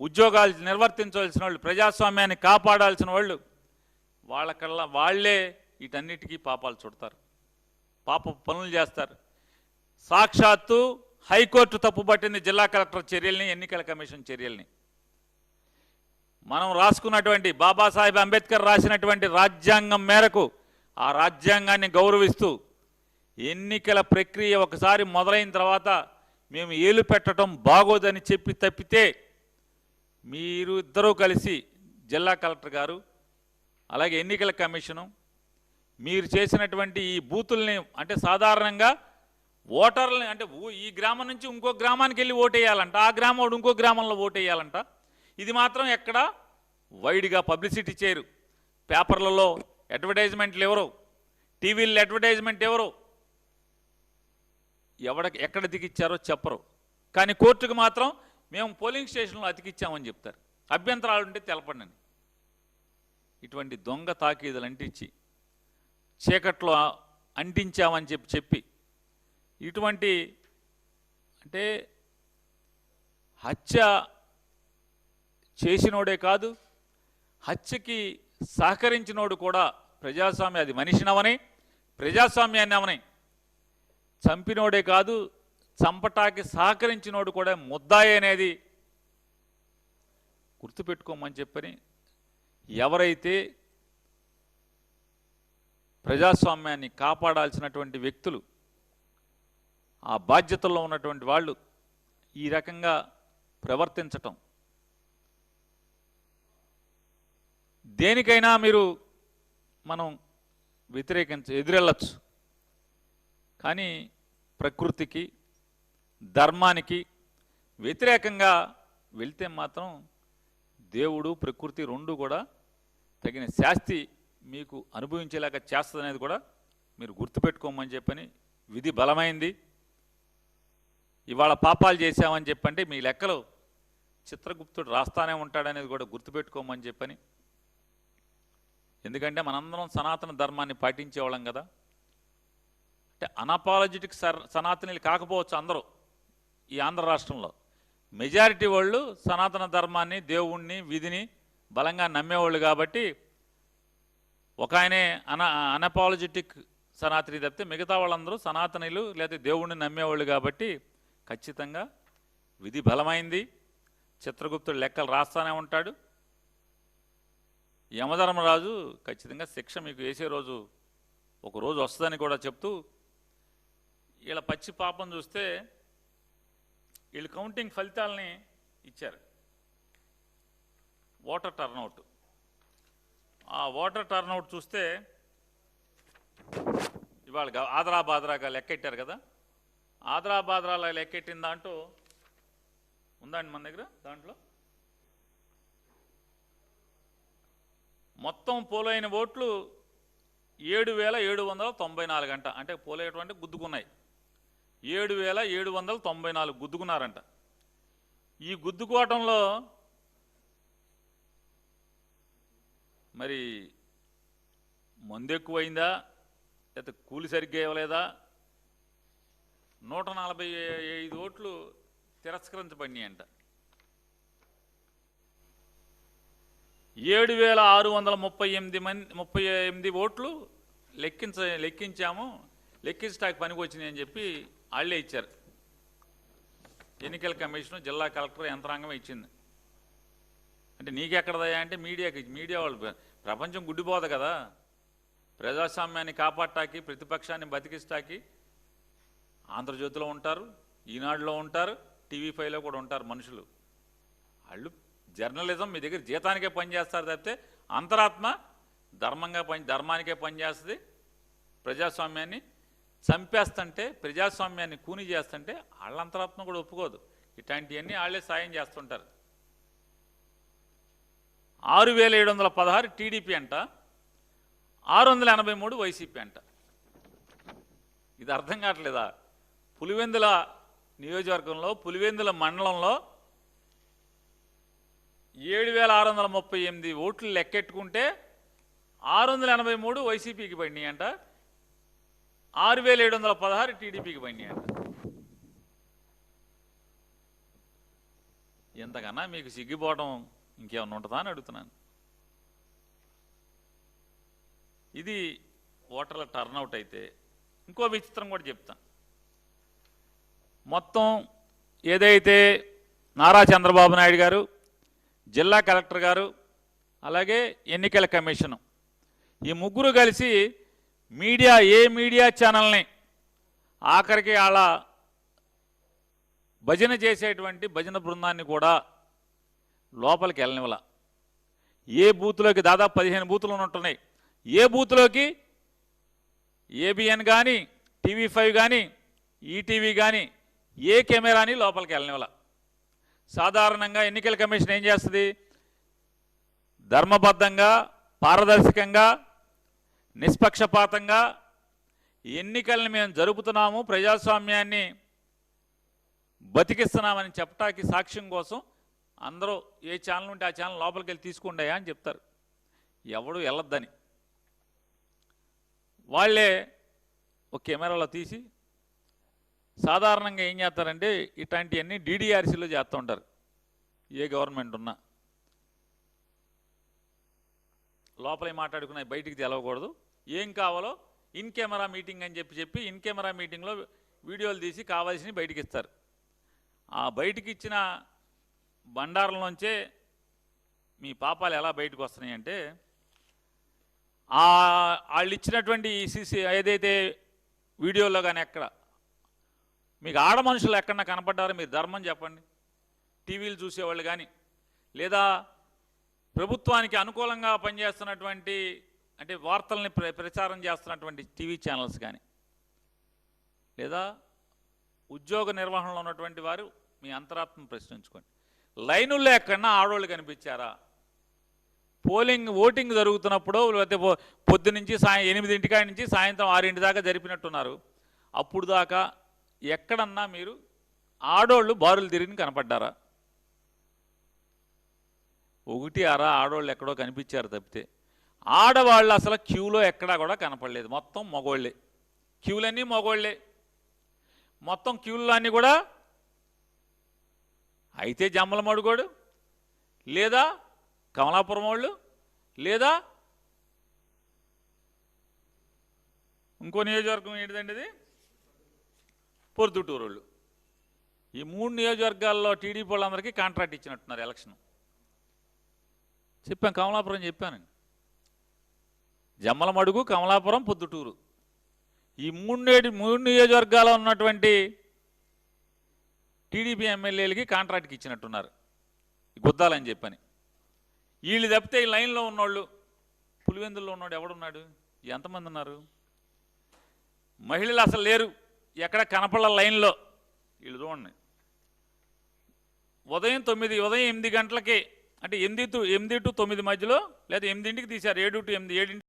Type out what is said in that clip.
ఉద్యోగాలు నిర్వర్తించవలసిన వాళ్ళు ప్రజాస్వామ్యాన్ని కాపాడాల్సిన వాళ్ళు వాళ్ళకల్లా వాళ్ళే వీటన్నిటికీ పాపాలు చుడతారు. పాప పనులు చేస్తారు. సాక్షాత్తు హైకోర్టు తప్పుపట్టింది జిల్లా కలెక్టర్ చర్యల్ని ఎన్నికల కమిషన్ చర్యల్ని. మనం రాసుకున్నటువంటి బాబాసాహెబ్ అంబేద్కర్ రాసినటువంటి రాజ్యాంగం మేరకు ఆ రాజ్యాంగాన్ని గౌరవిస్తూ ఎన్నికల ప్రక్రియ ఒకసారి మొదలైన తర్వాత మేము ఏలు పెట్టడం బాగోదని చెప్పి తప్పితే మీరు ఇద్దరూ కలిసి జిల్లా కలెక్టర్ గారు అలాగే ఎన్నికల కమిషను మీరు చేసినటువంటి ఈ బూతుల్ని అంటే సాధారణంగా ఓటర్లని అంటే ఈ గ్రామం నుంచి ఇంకో గ్రామానికి వెళ్ళి ఓటేయాలంట ఆ గ్రామం ఇంకో గ్రామంలో ఓటేయాలంట. ఇది మాత్రం ఎక్కడ వైడ్గా పబ్లిసిటీ చేయరు. పేపర్లలో అడ్వర్టైజ్మెంట్లు ఎవరు? టీవీల్లో అడ్వర్టైజ్మెంట్ ఎవరు? ఎవడ ఎక్కడ దిగిచ్చారో చెప్పరు. కానీ కోర్టుకు మాత్రం మేము పోలింగ్ స్టేషన్లో అతికిచ్చామని చెప్తారు. అభ్యంతరాలు ఉంటే తెలపండి. ఇటువంటి దొంగ తాకీదులు అంటించి చీకట్లో అంటించామని చెప్పి చెప్పి ఇటువంటి అంటే హత్య చేసినోడే కాదు హత్యకి సహకరించినోడు కూడా ప్రజాస్వామ్య అది మనిషినవని ప్రజాస్వామ్యాన్ని అవని. చంపినోడే కాదు చంపటాకి సహకరించినోడు కూడా ముద్దాయి అనేది గుర్తుపెట్టుకోమని చెప్పని ఎవరైతే ప్రజాస్వామ్యాన్ని కాపాడాల్సినటువంటి వ్యక్తులు ఆ బాధ్యతల్లో ఉన్నటువంటి వాళ్ళు ఈ రకంగా ప్రవర్తించటం. దేనికైనా మీరు మనం వ్యతిరేకించ ఎదురెళ్ళచ్చు. కానీ ప్రకృతికి ధర్మానికి వ్యతిరేకంగా వెళ్తే మాత్రం దేవుడు ప్రకృతి రెండు కూడా తగిన శాస్తి మీకు అనుభవించేలాగా చేస్తుందనేది కూడా మీరు గుర్తుపెట్టుకోమని చెప్పని విధి బలమైంది. ఇవాళ పాపాలు చేశామని చెప్పంటే మీ లెక్కలు చిత్రగుప్తుడు రాస్తానే ఉంటాడనేది కూడా గుర్తుపెట్టుకోమని చెప్పని. ఎందుకంటే మనందరం సనాతన ధర్మాన్ని పాటించేవాళ్ళం కదా. అంటే అనాపాలజిటిక్ సర్ సనాతనీలు కాకపోవచ్చు అందరూ. ఈ ఆంధ్ర రాష్ట్రంలో. మెజారిటీ వాళ్ళు సనాతన ధర్మాన్ని దేవుణ్ణి విధిని బలంగా నమ్మేవాళ్ళు కాబట్టి ఒక ఆయనే అన అనపాలజెటిక్ సనాతని తప్పితే మిగతా వాళ్ళందరూ సనాతనులు లేకపోతే దేవుణ్ణి నమ్మేవాళ్ళు కాబట్టి ఖచ్చితంగా విధి బలమైంది. చిత్రగుప్తుడు లెక్కలు రాస్తానే ఉంటాడు. యమధర్మరాజు ఖచ్చితంగా శిక్ష మీకు వేసే రోజు ఒక రోజు వస్తుందని కూడా చెప్తూ ఇలా పచ్చి పాపం చూస్తే వీళ్ళు కౌంటింగ్ ఫలితాలని ఇచ్చారు. ఓటర్ టర్నౌట్ ఆ ఓటర్ టర్నౌట్ చూస్తే ఇవాళ గా- ఆదరా బాదరాగా లెక్కెట్టారు కదా? ఆదరా బాదరాలా లెక్కెట్టిన దాంట్లో ఉందండి మన దగ్గర దాంట్లో? మొత్తం పోలైన ఓట్లు ఏడు వేల ఏడు వందల తొంభై నాలుగు అంట. అంటే పోలేటువంటి గుద్దుకున్నాయి. ఏడు వేల ఏడు వందల తొంభై నాలుగు గుద్దుకున్నారంట. ఈ గుద్దుకోవటంలో మరి మందు ఎక్కువైందా లేకపోతే కూలి సరిగ్గా ఇవ్వలేదా? నూట నలభై ఐదు ఓట్లు తిరస్కరించబడినాయి అంట ఏడు వేల ఆరు వందల ముప్పై ఎనిమిది మంది ముప్పై ఎనిమిది ఓట్లు లెక్కించ లెక్కించాము. లెక్కించడానికి పనికి వచ్చినాయి అని చెప్పి వాళ్ళే ఇచ్చారు. ఎన్నికల కమిషన్ జిల్లా కలెక్టర్ యంత్రాంగం ఇచ్చింది. అంటే నీకెక్కడదయా అంటే మీడియాకి మీడియా వాళ్ళు ప్రపంచం గుడ్డిపోదు కదా. ప్రజాస్వామ్యాన్ని కాపాడటానికి ప్రతిపక్షాన్ని బతికిస్తాకి ఆంధ్రజ్యోతిలో ఉంటారు ఈనాడులో ఉంటారు టీవీ ఫైవ్లో కూడా ఉంటారు మనుషులు. వాళ్ళు జర్నలిజం మీ దగ్గర జీతానికే పనిచేస్తారు తప్పితే అంతరాత్మ ధర్మంగా పని ధర్మానికే పనిచేస్తుంది ప్రజాస్వామ్యాన్ని చంపేస్తుంటే ప్రజాస్వామ్యాన్ని కూని చేస్తుంటే వాళ్ళ అంతరాత్మ కూడా ఒప్పుకోదు. ఇట్లాంటివన్నీ వాళ్ళే సాయం చేస్తుంటారు. ఆరు వేల ఏడు వందల పదహారు టీడీపీ అంట ఆరు వందల ఎనభై మూడు వైసీపీ అంట. ఇది అర్థం కావట్లేదా? పులివెందుల నియోజకవర్గంలో పులివెందుల మండలంలో ఏడు వేల ఆరు వందల ముప్పై ఎనిమిది ఓట్లు లెక్కెట్టుకుంటే ఆరు వందల ఎనభై మూడు వైసీపీకి పడినాయి అంట ఆరు వేల ఏడు వందల పదహారు టీడీపీకి పోయినాయి ఎంతకన్నా మీకు సిగ్గిపోవడం ఇంకేమన్నా ఉంటుందా అని అడుగుతున్నాను. ఇది ఓటర్ల టర్నౌట్ అయితే ఇంకో విచిత్రం కూడా చెప్తాను. మొత్తం ఏదైతే నారా చంద్రబాబు నాయుడు గారు జిల్లా కలెక్టర్ గారు అలాగే ఎన్నికల కమిషను ఈ ముగ్గురు కలిసి మీడియా ఏ మీడియా ఛానల్ని ఆఖరికి వాళ్ళ భజన చేసేటువంటి భజన బృందాన్ని కూడా లోపలికి వెళ్ళనివ్వాల. ఏ బూత్లోకి దాదాపు పదిహేను బూతులు ఉంటున్నాయి ఏ బూత్లోకి? ఏబిఎన్ కానీ టీవీ ఫైవ్ కానీ ఈటీవీ కానీ ఏ కెమెరాని లోపలికి వెళ్ళనివ్వాల. సాధారణంగా ఎన్నికల కమిషన్ ఏం చేస్తుంది? ధర్మబద్ధంగా పారదర్శకంగా నిష్పక్షపాతంగా ఎన్నికల్ని మేము జరుపుతున్నాము ప్రజాస్వామ్యాన్ని బతికిస్తున్నామని చెప్పటానికి సాక్ష్యం కోసం అందరూ ఏ ఛానల్ ఉంటే ఆ ఛానల్ లోపలికి వెళ్ళి తీసుకుంటాయా అని చెప్తారు. ఎవడు వెళ్ళొద్దని. వాళ్ళే ఒక కెమెరాలో తీసి సాధారణంగా ఏం చేస్తారంటే ఇట్లాంటివన్నీ డీడీఆర్సీలో చేస్తూ ఉంటారు. ఏ గవర్నమెంట్ ఉన్నా. లోపలే మాట్లాడుకున్నాయి బయటికి తెలవకూడదు. ఏం కావాలో ఇన్ కెమెరా మీటింగ్ అని చెప్పి చెప్పి ఇన్ కెమెరా మీటింగ్లో వీడియోలు తీసి కావాల్సినవి బయటికి ఇస్తారు ఆ బయటికి ఇచ్చిన బండారంలోంచే మీ పాపాలు ఎలా బయటకు వస్తున్నాయి అంటే వాళ్ళు ఇచ్చినటువంటి ఈ సీసీ ఏదైతే వీడియోలో కానీ ఎక్కడ మీకు ఆడ మనుషులు ఎక్కడన్నా కనపడ్డారో మీరు ధర్మం చెప్పండి. టీవీలు చూసేవాళ్ళు కానీ లేదా ప్రభుత్వానికి అనుకూలంగా పనిచేస్తున్నటువంటి అంటే వార్తల్ని ప్ర ప్రచారం చేస్తున్నటువంటి టీవీ ఛానల్స్ కానీ లేదా ఉద్యోగ నిర్వహణలో ఉన్నటువంటి వారు మీ అంతరాత్మను ప్రశ్నించుకోండి. లైనుల్లో లేకుండా ఆడవాళ్ళు కనిపించారా? పోలింగ్ ఓటింగ్ జరుగుతున్నప్పుడు లేకపోతే పొద్దునుంచి పొద్దు నుంచి సాయం ఎనిమిదింటికాడి నుంచి సాయంత్రం ఆరింటి దాకా జరిపినట్టున్నారు. అప్పుడు దాకా ఎక్కడన్నా మీరు ఆడోళ్ళు బారులు తిరిగి కనపడ్డారా? ఒకటి అరా ఆడవాళ్ళు ఎక్కడో కనిపించారు తప్పితే ఆడవాళ్ళు అసలు క్యూలో ఎక్కడా కూడా కనపడలేదు. మొత్తం మగోళ్ళే. క్యూలన్నీ మగోళ్ళే. మొత్తం క్యూల్లో అన్నీ కూడా అయితే జమ్మల మడుగోడు లేదా కమలాపురం వాళ్ళు లేదా ఇంకో నియోజకవర్గం ఏంటిదండి ఇది? పొద్దుటూరు వాళ్ళు ఈ మూడు నియోజకవర్గాల్లో టీడీపీ వాళ్ళందరికీ కాంట్రాక్ట్ ఇచ్చినట్టున్నారు ఎలక్షన్. చెప్పాను కమలాపురం చెప్పాను జమ్మలమడుగు కమలాపురం పొద్దుటూరు. ఈ మూడు నేటి మూడు నియోజకవర్గాల్లో ఉన్నటువంటి టీడీపీ ఎమ్మెల్యేలకి కాంట్రాక్ట్కి ఇచ్చినట్టున్నారు. ఈ గుద్దాలని చెప్పని. వీళ్ళు తప్పితే ఈ లైన్లో ఉన్నోళ్ళు పులివెందుల్లో ఉన్నోడు ఎవడున్నాడు? ఎంతమంది ఉన్నారు? మహిళలు అసలు లేరు. ఎక్కడ కనపడ లైన్లో? వీళ్ళు చూడండి. ఉదయం తొమ్మిది ఉదయం ఎనిమిది గంటలకి అంటే ఎనిమిది టు ఎనిమిది టు తొమ్మిది మధ్యలో లేదా ఎనిమిదింటికి తీశారు. ఏడు టు ఎనిమిది ఏడింటి